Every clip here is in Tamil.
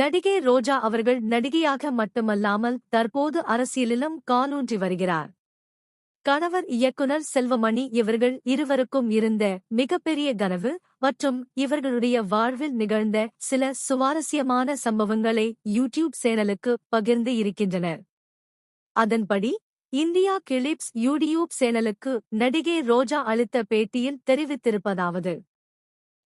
நடிகை ரோஜா அவர்கள் நடிகையாக மட்டுமல்லாமல் தற்போது அரசியலிலும் காலூன்றி வருகிறார். கணவர் இயக்குனர் செல்வமணி இவர்கள் இருவருக்கும் இருந்த மிகப்பெரிய கனவு மற்றும் இவர்களுடைய வாழ்வில் நிகழ்ந்த சில சுவாரஸ்யமான சம்பவங்களை யூடியூப் சேனலுக்கு பகிர்ந்து இருக்கின்றனர். அதன்படி இந்தியா கிளிப்ஸ் யூடியூப் சேனலுக்கு நடிகை ரோஜா அளித்த பேட்டியில் தெரிவித்திருப்பதாவது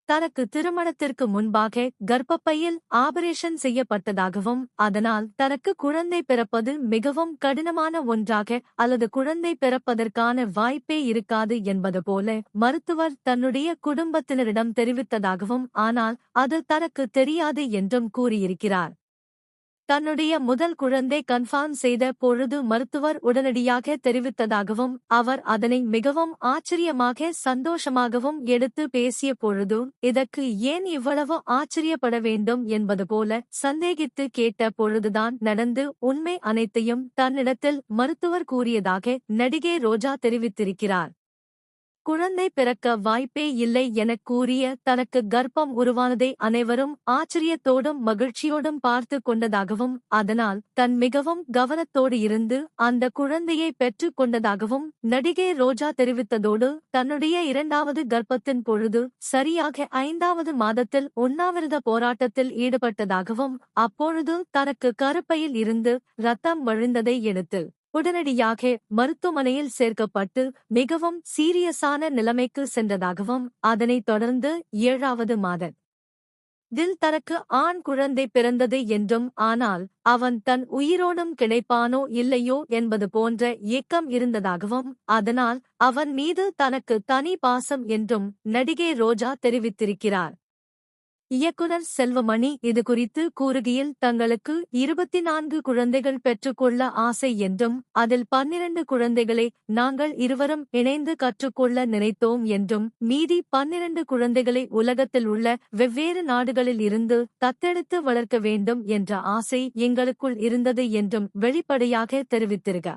தனக்கு திருமணத்திற்கு முன்பாக கர்ப்பப்பையில் ஆபரேஷன் செய்யப்பட்டதாகவும் அதனால் தனக்கு குழந்தை பிறப்பது மிகவும் கடினமான ஒன்றாக அல்லது குழந்தை பிறப்பதற்கான வாய்ப்பே இருக்காது என்பது போல மருத்துவர் தன்னுடைய குடும்பத்தினரிடம் தெரிவித்ததாகவும் ஆனால் அது தனக்கு தெரியாது என்றும் கூறியிருக்கிறார். தன்னுடைய முதல் குழந்தை கன்ஃபார்ம் செய்த பொழுது மருத்துவர் உடனடியாக தெரிவித்ததாகவும் அவர் அதனை மிகவும் ஆச்சரியமாக சந்தோஷமாகவும் எடுத்து பேசிய பொழுது இதற்கு ஏன் இவ்வளவு ஆச்சரியப்பட வேண்டும்? என்பது போல சந்தேகித்து கேட்ட பொழுதுதான் நடந்து உண்மை அனைத்தையும் தன்னிடத்தில் மருத்துவர் கூறியதாக நடிகை ரோஜா தெரிவித்திருக்கிறார். குழந்தை பிறக்க வாய்ப்பே இல்லை எனக் கூறிய தனக்கு கர்ப்பம் உருவானதை அனைவரும் ஆச்சரியத்தோடும் மகிழ்ச்சியோடும் பார்த்து கொண்டதாகவும் அதனால் தன் மிகவும் கவனத்தோடு இருந்து அந்த குழந்தையை பெற்றுக் கொண்டதாகவும் நடிகை ரோஜா தெரிவித்ததோடு தன்னுடைய இரண்டாவது கர்ப்பத்தின் பொழுது சரியாக ஐந்தாவது மாதத்தில் உண்ணாவிரத போராட்டத்தில் ஈடுபட்டதாகவும் அப்பொழுது தனக்கு கருப்பையில் இருந்து ரத்தம் வழிந்ததை எடுத்து உடனடியாக மருத்துவமனையில் சேர்க்கப்பட்டு மிகவும் சீரியஸான நிலைமைக்கு சென்றதாகவும் அதனைத் தொடர்ந்து ஏழாவது மாத தில் தனக்கு ஆண் குழந்தை பிறந்தது என்றும் ஆனால் அவன் தன் உயிரோடும் கிடைப்பானோ இல்லையோ என்பது போன்ற ஏக்கம் இருந்ததாகவும் அதனால் அவன் மீது தனக்கு தனி பாசம் என்றும் நடிகை ரோஜா தெரிவித்திருக்கிறார். இயக்குனர் செல்வமணி இது குறித்து கூறுகையில் தங்களுக்கு இருபத்தி நான்கு குழந்தைகள் பெற்றுக்கொள்ள ஆசை என்றும் அதில் பன்னிரண்டு குழந்தைகளை நாங்கள் இருவரும் இணைந்து கற்றுக்கொள்ள நினைத்தோம் என்றும் மீதி பன்னிரண்டு குழந்தைகளை உலகத்தில் உள்ள வெவ்வேறு நாடுகளில் இருந்து தத்தெடுத்து வளர்க்க வேண்டும் என்ற ஆசை எங்களுக்குள் இருந்தது என்றும் வெளிப்படையாக தெரிவித்திருக